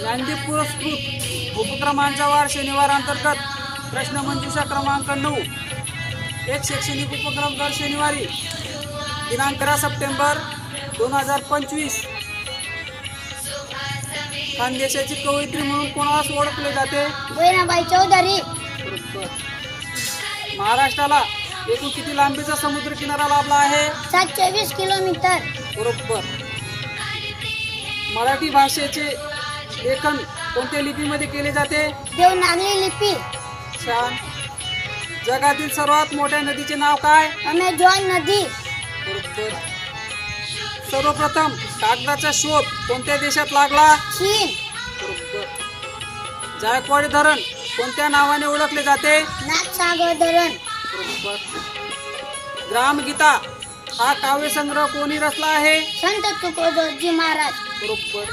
ज्ञानदीप पुरस्कृत उपक्रमांचा वार शनिवार अंतर्गत प्रश्नमंजुषा क्रमांक नऊ. एक शैक्षणिक उपक्रम दर शनिवारी दिनांक अकरा सप्टेंबर दोन हजार पंचवीस. खानदेशाची कवयित्री म्हणून कोणास ओळखले जाते? बहिणाबाई चौधरी. महाराष्ट्राला एकूण किती लांबीचा समुद्र किनारा लाभला आहे? सातशे वीस किलोमीटर. बरोबर. मराठी भाषेचे लेखन कोणत्या लिपीमध्ये केले जाते? देवनागरी लिपी. छान. जगातील सर्वात मोठ्या नदीचे नाव काय? अमेझॉन नदी. बरोबर. सर्वप्रथम कागदाचा शोध कोणत्या देशात लागला? चीन. बरोबर. जायकवाडी धरण कोणत्या नावाने ओळखले जाते? नाथसागर धरण. बरोबर. ग्रामगीता हा काव्यसंग्रह कोणी रचला आहे? संत तुकोजी महाराज. बरोबर.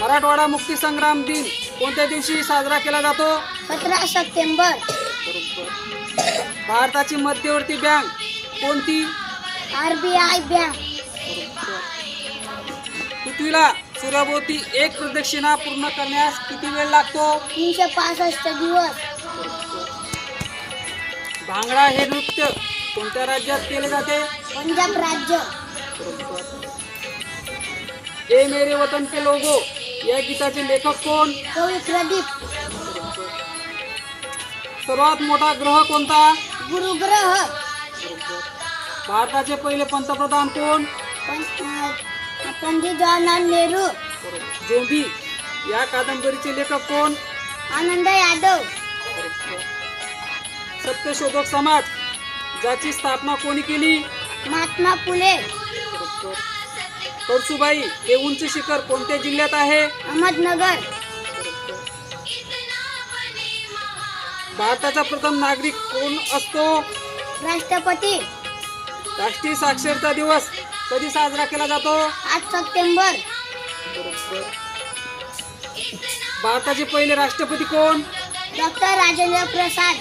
मराठवाडा मुक्ती संग्राम दिन कोणत्या दिवशी साजरा केला जातो? सतरा सप्टेंबर. भारताची मध्यवर्ती बँक कोणती? R B I bank. पृथ्वीला सूर्याभोवती एक प्रदक्षिणा पूर्ण करण्यास किती वेळ लागतो? तीनशे पासष्ट दिवस. भांगडा हे नृत्य कोणत्या राज्यात केले जाते? पंजाब राज्य. ए मेरे वतन के लोगो या गीताचे लेखक कोण? कवी प्रदीप. सर्वात मोठा ग्रह कोणता? गुरुग्रह भारताचे पहिले पंतप्रधान कोण? पंडित जवाहरलाल नेहरू. जोंबी या कादंबरीचे लेखक कोण? आनंद यादव. सत्यशोधक समाज. ज्याची स्थापना कोणी केली? महात्मा फुले. कळसुबाई हे उंच शिखर कोणत्या जिल्ह्यात आहे? अहमदनगर. भारताचा प्रथम नागरिक कोण असतो? राष्ट्रपती. राष्ट्रीय साक्षरता दिवस कधी साजरा केला जातो? आठ सप्टेंबर. भारताचे पहिले राष्ट्रपती कोण? डॉक्टर राजेंद्र प्रसाद.